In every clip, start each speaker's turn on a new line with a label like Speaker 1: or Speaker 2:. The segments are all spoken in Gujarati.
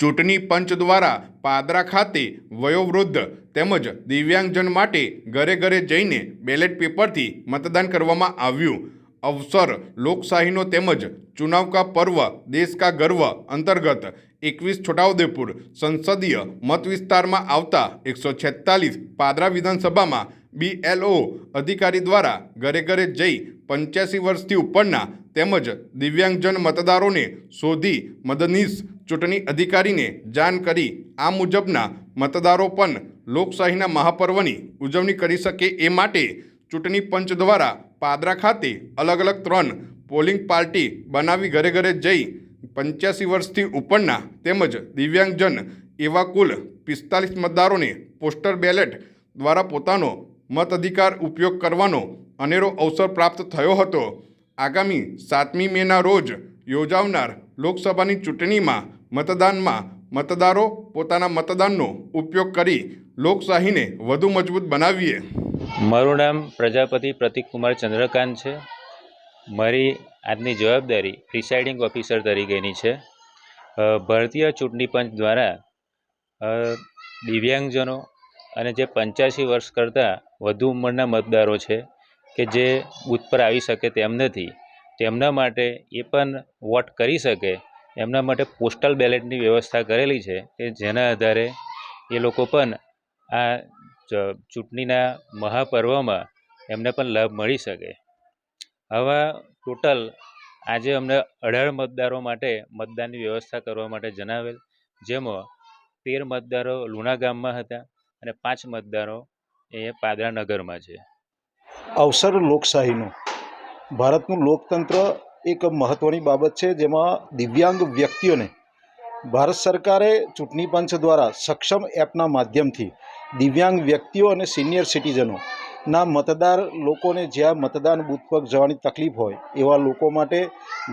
Speaker 1: ચૂંટણી પંચ દ્વારા પાદરા ખાતે વયોવૃદ્ધ તેમજ દિવ્યાંગજન માટે ઘરે ઘરે જઈને બેલેટ પેપરથી મતદાન કરવામાં આવ્યું. અવસર, લોકશાહીનો તેમજ ચુનાવ કા પર્વ, દેશ કા ગર્વ અંતર્ગત એકવીસ છોટાઉદેપુર સંસદીય મત વિસ્તારમાં આવતા એકસો છેતાલીસ પાદરા વિધાનસભામાં બીએલઓ અધિકારી દ્વારા ઘરે ઘરે જઈ પંચ્યાસી વર્ષથી ઉપરના તેમજ દિવ્યાંગજન મતદારોને શોધી મદનીશ ચૂંટણી અધિકારીને જાણ કરી, આ મુજબના મતદારો પણ લોકશાહીના મહાપર્વની ઉજવણી કરી શકે એ માટે ચૂંટણી પંચ દ્વારા પાદરા ખાતે અલગ અલગ ત્રણ પોલિંગ પાર્ટી બનાવી ઘરે ઘરે જઈ પંચ્યાસી વર્ષથી ઉપરના તેમજ દિવ્યાંગજન એવા કુલ પિસ્તાલીસ મતદારોને પોસ્ટર બેલેટ દ્વારા પોતાનો મત અધિકાર ઉપયોગ કરવાનો અનેરો અવસર પ્રાપ્ત થયો હતો. આગામી સાતમી મેના રોજ યોજાવનાર લોકસભાની ચૂંટણીમાં મતદાનમાં મતદારો પોતાના મતદાનનો ઉપયોગ કરી લોકશાહીને વધુ મજબૂત બનાવીએ.
Speaker 2: મારું નામ પ્રજાપતિ પ્રતિકકુમાર ચંદ્રકાંત છે. મારી આજની જવાબદારી પ્રિસાઇડિંગ ઓફિસર તરીકેની છે. ભારતીય ચૂંટણી પંચ દ્વારા દિવ્યાંગજનો અને જે પંચ્યાસી વર્ષ કરતાં વધુ ઉંમરના મતદારો છે કે જે બૂથ પર આવી શકે તેમ નથી, તેમના માટે એ પણ વોટ કરી શકે, એમના માટે પોસ્ટલ બેલેટની વ્યવસ્થા કરેલી છે કે જેના આધારે એ લોકો પણ આ ચૂંટણીના મહાપર્વમાં એમને પણ લાભ મળી શકે. આવા ટોટલ આજે અમને અઢાર મતદારો માટે મતદાનની વ્યવસ્થા કરવા માટે જણાવેલ, જેમાં તેર મતદારો લુણા ગામમાં હતા અને પાંચ મતદારો એ પાદરા નગરમાં છે.
Speaker 3: અવસર લોકશાહીનું. ભારતનું લોકતંત્ર એક મહત્ત્વની બાબત છે, જેમાં દિવ્યાંગ વ્યક્તિઓને ભારત સરકારે ચૂંટણી પંચ દ્વારા સક્ષમ એપના માધ્યમથી દિવ્યાંગ વ્યક્તિઓ અને સિનિયર સિટીઝનો ના, મતદાર લોકોને જ્યાં મતદાન બૂથ પર જવાની તકલીફ હોય, એવા લોકો માટે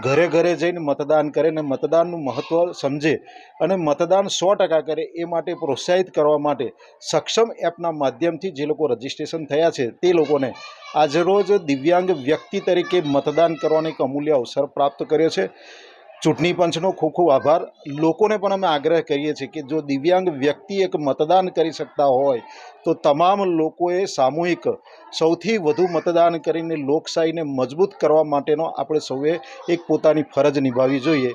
Speaker 3: ઘરે ઘરે જઈને મતદાન કરે અને મતદાનનું મહત્ત્વ સમજે અને મતદાન સો ટકા કરે એ માટે પ્રોત્સાહિત કરવા માટે સક્ષમ એપના માધ્યમથી જે લોકો રજીસ્ટ્રેશન થયા છે, તે લોકોને આજરોજ દિવ્યાંગ વ્યક્તિ તરીકે મતદાન કરવાનો એક અમૂલ્ય અવસર પ્રાપ્ત કર્યો છે. ચૂંટણી પંચનો ખૂબ ખૂબ આભાર. લોકોને પણ અમે આગ્રહ કરીએ છીએ કે જો દિવ્યાંગ વ્યક્તિ એક મતદાન કરી શકતા હોય, તો તમામ લોકોએ સામૂહિક સૌથી વધુ મતદાન કરીને લોકશાહીને મજબૂત કરવા માટેનો આપણે સૌએ એક પોતાની ફરજ નિભાવવી જોઈએ.